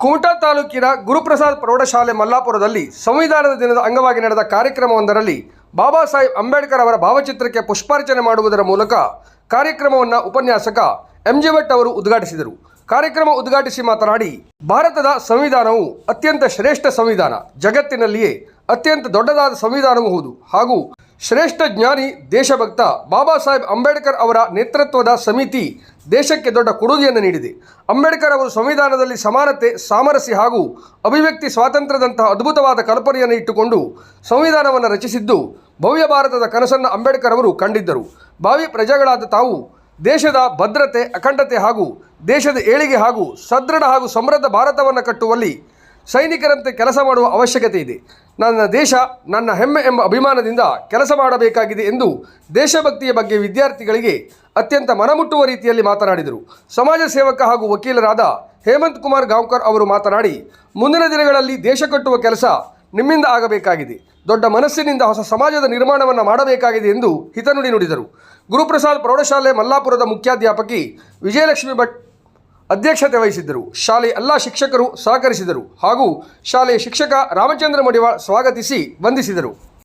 ಕುಮಟಾ ತಾಲೂಕಿನ ಗುರುಪ್ರಸಾದ್ ಪ್ರೌಢಶಾಲೆ ಮಲ್ಲಾಪುರದಲ್ಲಿ ಸಂವಿಧಾನದ ದಿನದ ಅಂಗವಾಗಿ ನಡೆದ ಕಾರ್ಯಕ್ರಮವೊಂದರಲ್ಲಿ ಬಾಬಾ ಸಾಹೇಬ್ ಅಂಬೇಡ್ಕರ್ ಅವರ ಭಾವಚಿತ್ರಕ್ಕೆ ಪುಷ್ಪಾರ್ಚನೆ ಮಾಡುವುದರ ಮೂಲಕ ಕಾರ್ಯಕ್ರಮವನ್ನು ಉಪನ್ಯಾಸಕ ಎಂ ಜಿ ಭಟ್ ಅವರು ಉದ್ಘಾಟಿಸಿದರು. ಕಾರ್ಯಕ್ರಮ ಉದ್ಘಾಟಿಸಿ ಮಾತನಾಡಿ, ಭಾರತದ ಸಂವಿಧಾನವು ಅತ್ಯಂತ ಶ್ರೇಷ್ಠ ಸಂವಿಧಾನ. ಜಗತ್ತಿನಲ್ಲಿಯೇ ಅತ್ಯಂತ ದೊಡ್ಡದಾದ ಸಂವಿಧಾನವೂ ಹೌದು. ಹಾಗೂ ಶ್ರೇಷ್ಠ ಜ್ಞಾನಿ, ದೇಶಭಕ್ತ ಬಾಬಾ ಸಾಹೇಬ್ ಅಂಬೇಡ್ಕರ್ ಅವರ ನೇತೃತ್ವದ ಸಮಿತಿ ದೇಶಕ್ಕೆ ದೊಡ್ಡ ಕೊಡುಗೆಯನ್ನು ನೀಡಿದೆ. ಅಂಬೇಡ್ಕರ್ ಅವರು ಸಂವಿಧಾನದಲ್ಲಿ ಸಮಾನತೆ, ಸಾಮರಸ್ಯ ಹಾಗೂ ಅಭಿವ್ಯಕ್ತಿ, ಸ್ವಾತಂತ್ರ್ಯದಂತಹ ಅದ್ಭುತವಾದ ಕಲ್ಪನೆಯನ್ನು ಇಟ್ಟುಕೊಂಡು ಸಂವಿಧಾನವನ್ನು ರಚಿಸಿದ್ದು ಭವ್ಯ ಭಾರತದ ಕನಸನ್ನು ಅಂಬೇಡ್ಕರ್ ಅವರು ಕಂಡಿದ್ದರು. ಭಾವಿ ಪ್ರಜೆಗಳಾದ ತಾವು ದೇಶದ ಭದ್ರತೆ, ಅಖಂಡತೆ ಹಾಗೂ ದೇಶದ ಏಳಿಗೆ ಹಾಗೂ ಸದೃಢ ಹಾಗೂ ಸಮೃದ್ಧ ಭಾರತವನ್ನು ಕಟ್ಟುವಲ್ಲಿ ಸೈನಿಕರಂತೆ ಕೆಲಸ ಮಾಡುವ ಅವಶ್ಯಕತೆ ಇದೆ. ನನ್ನ ದೇಶ, ನನ್ನ ಹೆಮ್ಮೆ ಎಂಬ ಅಭಿಮಾನದಿಂದ ಕೆಲಸ ಮಾಡಬೇಕಾಗಿದೆ ಎಂದು ದೇಶಭಕ್ತಿಯ ಬಗ್ಗೆ ವಿದ್ಯಾರ್ಥಿಗಳಿಗೆ ಅತ್ಯಂತ ಮನಮುಟ್ಟುವ ರೀತಿಯಲ್ಲಿ ಮಾತನಾಡಿದರು. ಸಮಾಜ ಸೇವಕ ಹಾಗೂ ವಕೀಲರಾದ ಹೇಮಂತ್ ಕುಮಾರ್ ಗಾಂವ್ಕರ್ ಅವರು ಮಾತನಾಡಿ, ಮುಂದಿನ ದಿನಗಳಲ್ಲಿ ದೇಶ ಕಟ್ಟುವ ಕೆಲಸ ನಿಮ್ಮಿಂದ ಆಗಬೇಕಾಗಿದೆ. ದೊಡ್ಡ ಮನಸ್ಸಿನಿಂದ ಹೊಸ ಸಮಾಜದ ನಿರ್ಮಾಣವನ್ನು ಮಾಡಬೇಕಾಗಿದೆ ಎಂದು ಹಿತನುಡಿ ನುಡಿದರು. ಗುರುಪ್ರಸಾದ್ ಪ್ರೌಢಶಾಲೆ ಮಲ್ಲಾಪುರದ ಮುಖ್ಯಾಧ್ಯಾಪಕಿ ವಿಜಯಲಕ್ಷ್ಮಿ ಭಟ್ ಅಧ್ಯಕ್ಷತೆ ವಹಿಸಿದ್ದರು. ಶಾಲೆ ಎಲ್ಲ ಶಿಕ್ಷಕರು ಸಹಕರಿಸಿದರು ಹಾಗೂ ಶಾಲೆಯ ಶಿಕ್ಷಕ ರಾಮಚಂದ್ರ ಮಡಿವಾಳ್ ಸ್ವಾಗತಿಸಿ ವಂದಿಸಿದರು.